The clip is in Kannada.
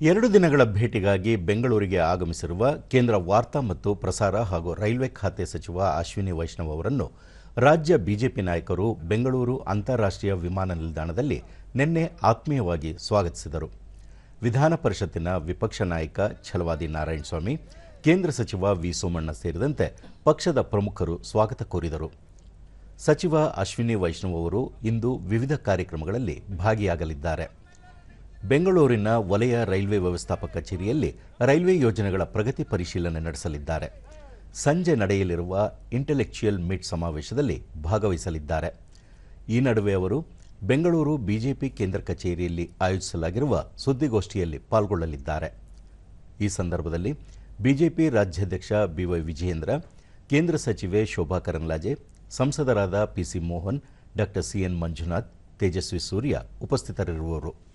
ಎರಡು ದಿನಗಳ ಭೇಟಿಗಾಗಿ ಬೆಂಗಳೂರಿಗೆ ಆಗಮಿಸಿರುವ ಕೇಂದ್ರ ವಾರ್ತಾ ಮತ್ತು ಪ್ರಸಾರ ಹಾಗೂ ರೈಲ್ವೆ ಖಾತೆ ಸಚಿವ ಅಶ್ವಿನಿ ವೈಷ್ಣವ್ ಅವರನ್ನು ರಾಜ್ಯ ಬಿಜೆಪಿ ನಾಯಕರು ಬೆಂಗಳೂರು ಅಂತಾರಾಷ್ಟ್ರೀಯ ವಿಮಾನ ನಿಲ್ದಾಣದಲ್ಲಿ ನಿನ್ನೆ ಆತ್ಮೀಯವಾಗಿ ಸ್ವಾಗತಿಸಿದರು. ವಿಧಾನ ಪರಿಷತ್ತಿನ ವಿಪಕ್ಷ ನಾಯಕ ಛಲವಾದಿ ನಾರಾಯಣಸ್ವಾಮಿ, ಕೇಂದ್ರ ಸಚಿವ ವಿ ಸೋಮಣ್ಣ ಸೇರಿದಂತೆ ಪಕ್ಷದ ಪ್ರಮುಖರು ಸ್ವಾಗತ ಕೋರಿದರು. ಸಚಿವ ಅಶ್ವಿನಿ ವೈಷ್ಣವ್ ಅವರು ಇಂದು ವಿವಿಧ ಕಾರ್ಯಕ್ರಮಗಳಲ್ಲಿ ಭಾಗಿಯಾಗಲಿದ್ದಾರೆ. ಬೆಂಗಳೂರಿನ ವಲಯ ರೈಲ್ವೆ ವ್ಯವಸ್ಥಾಪಕ ಕಚೇರಿಯಲ್ಲಿ ರೈಲ್ವೆ ಯೋಜನೆಗಳ ಪ್ರಗತಿ ಪರಿಶೀಲನೆ ನಡೆಸಲಿದ್ದಾರೆ. ಸಂಜೆ ನಡೆಯಲಿರುವ ಇಂಟೆಲೆಕ್ಚುಯಲ್ ಮೀಟ್ ಸಮಾವೇಶದಲ್ಲಿ ಭಾಗವಹಿಸಲಿದ್ದಾರೆ. ಈ ನಡುವೆ ಅವರು ಬೆಂಗಳೂರು ಬಿಜೆಪಿ ಕೇಂದ್ರ ಕಚೇರಿಯಲ್ಲಿ ಆಯೋಜಿಸಲಾಗಿರುವ ಸುದ್ದಿಗೋಷ್ಠಿಯಲ್ಲಿ ಪಾಲ್ಗೊಳ್ಳಲಿದ್ದಾರೆ. ಈ ಸಂದರ್ಭದಲ್ಲಿ ಬಿಜೆಪಿ ರಾಜ್ಯಾಧ್ಯಕ್ಷ ಬಿವೈ ವಿಜಯೇಂದ್ರ, ಕೇಂದ್ರ ಸಚಿವೆ ಶೋಭಾ ಕರಂದ್ಲಾಜೆ, ಸಂಸದರಾದ PC Mohan, doctor CN Manjunath, Tejasvi Surya ಉಪಸ್ಥಿತರಿರುವರು.